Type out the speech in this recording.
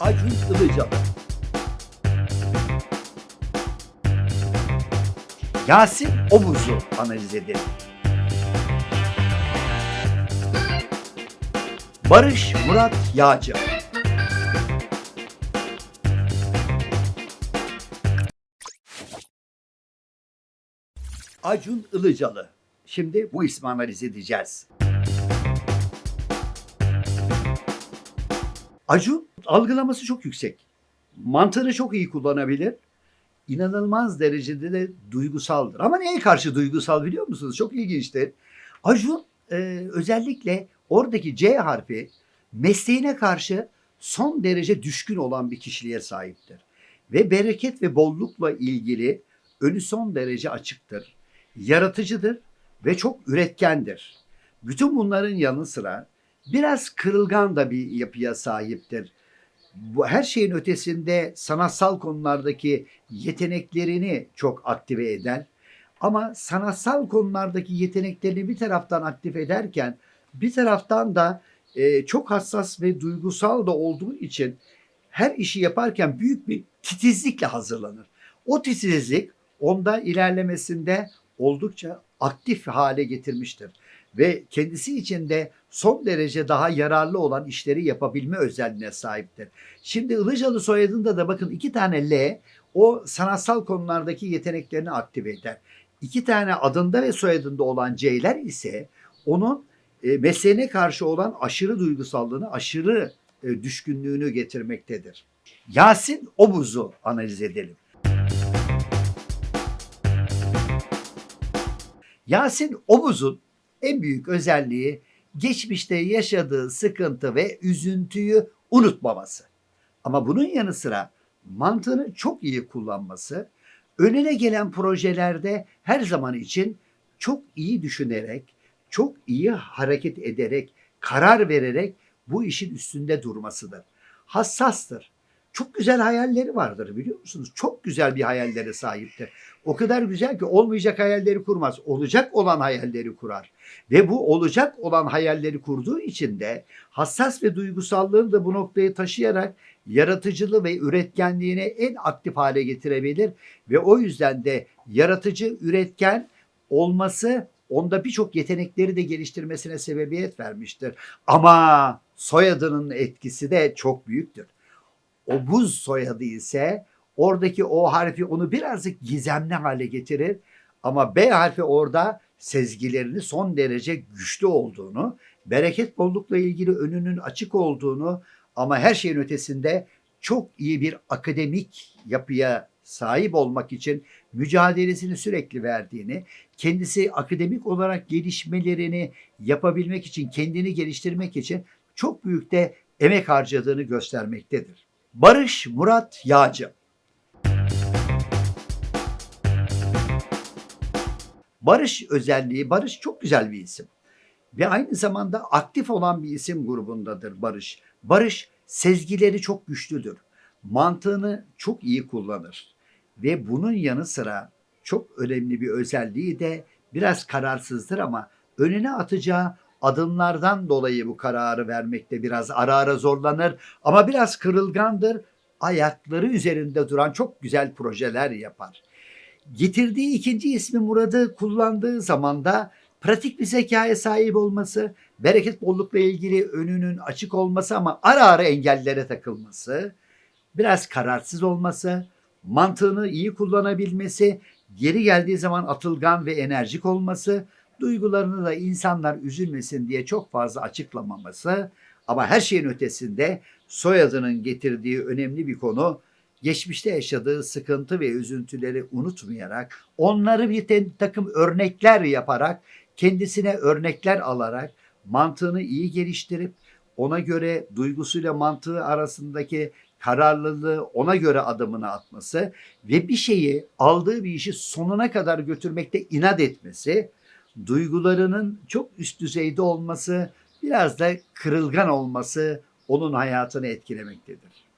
Acun Ilıcalı. Yasin Obuz'u analiz edelim. Barış Murat Yağcı. Acun Ilıcalı. Şimdi bu ismi analiz edeceğiz. Acun algılaması çok yüksek. Mantığını çok iyi kullanabilir. İnanılmaz derecede de duygusaldır. Ama neye karşı duygusal biliyor musunuz? Çok ilginçtir. Acun e, özellikle oradaki C harfi mesleğine karşı son derece düşkün olan bir kişiliğe sahiptir. Ve bereket ve bollukla ilgili önü son derece açıktır. Yaratıcıdır ve çok üretkendir. Bütün bunların yanı sıra biraz kırılgan da bir yapıya sahiptir. Bu her şeyin ötesinde sanatsal konulardaki yeteneklerini çok aktive eder. Ama sanatsal konulardaki yeteneklerini bir taraftan aktif ederken bir taraftan da e, çok hassas ve duygusal da olduğu için her işi yaparken büyük bir titizlikle hazırlanır. O titizlik onda ilerlemesinde oldukça aktif hale getirmiştir ve kendisi için de son derece daha yararlı olan işleri yapabilme özelliğine sahiptir. Şimdi Ilıcalı soyadında da bakın iki tane L o sanatsal konulardaki yeteneklerini aktive eder. İki tane adında ve soyadında olan C'ler ise onun e, mesleğine karşı olan aşırı duygusallığını, aşırı e, düşkünlüğünü getirmektedir. Yasin Obuz'u analiz edelim. Yasin Obuz'un en büyük özelliği geçmişte yaşadığı sıkıntı ve üzüntüyü unutmaması. Ama bunun yanı sıra mantığını çok iyi kullanması, önüne gelen projelerde her zaman için çok iyi düşünerek, çok iyi hareket ederek, karar vererek bu işin üstünde durmasıdır. Hassastır. Çok güzel hayalleri vardır biliyor musunuz? Çok güzel bir hayallere sahiptir. O kadar güzel ki olmayacak hayalleri kurmaz. Olacak olan hayalleri kurar. Ve bu olacak olan hayalleri kurduğu için de hassas ve duygusallığını da bu noktaya taşıyarak yaratıcılığı ve üretkenliğini en aktif hale getirebilir. Ve o yüzden de yaratıcı, üretken olması onda birçok yetenekleri de geliştirmesine sebebiyet vermiştir. Ama soyadının etkisi de çok büyüktür. O buz soyadı ise oradaki o harfi onu birazcık gizemli hale getirir. Ama B harfi orada sezgilerini son derece güçlü olduğunu, bereket bollukla ilgili önünün açık olduğunu ama her şeyin ötesinde çok iyi bir akademik yapıya sahip olmak için mücadelesini sürekli verdiğini, kendisi akademik olarak gelişmelerini yapabilmek için, kendini geliştirmek için çok büyük de emek harcadığını göstermektedir. Barış Murat Yağcı Barış özelliği, Barış çok güzel bir isim. Ve aynı zamanda aktif olan bir isim grubundadır Barış. Barış sezgileri çok güçlüdür. Mantığını çok iyi kullanır. Ve bunun yanı sıra çok önemli bir özelliği de biraz kararsızdır ama önüne atacağı adımlardan dolayı bu kararı vermekte biraz ara ara zorlanır ama biraz kırılgandır. Ayakları üzerinde duran çok güzel projeler yapar. Getirdiği ikinci ismi Murad'ı kullandığı zaman da pratik bir zekaya sahip olması, bereket bollukla ilgili önünün açık olması ama ara ara engellere takılması, biraz kararsız olması, mantığını iyi kullanabilmesi, geri geldiği zaman atılgan ve enerjik olması, duygularını da insanlar üzülmesin diye çok fazla açıklamaması ama her şeyin ötesinde soyadının getirdiği önemli bir konu geçmişte yaşadığı sıkıntı ve üzüntüleri unutmayarak onları bir takım örnekler yaparak kendisine örnekler alarak mantığını iyi geliştirip ona göre duygusuyla mantığı arasındaki kararlılığı ona göre adımını atması ve bir şeyi aldığı bir işi sonuna kadar götürmekte inat etmesi duygularının çok üst düzeyde olması, biraz da kırılgan olması onun hayatını etkilemektedir.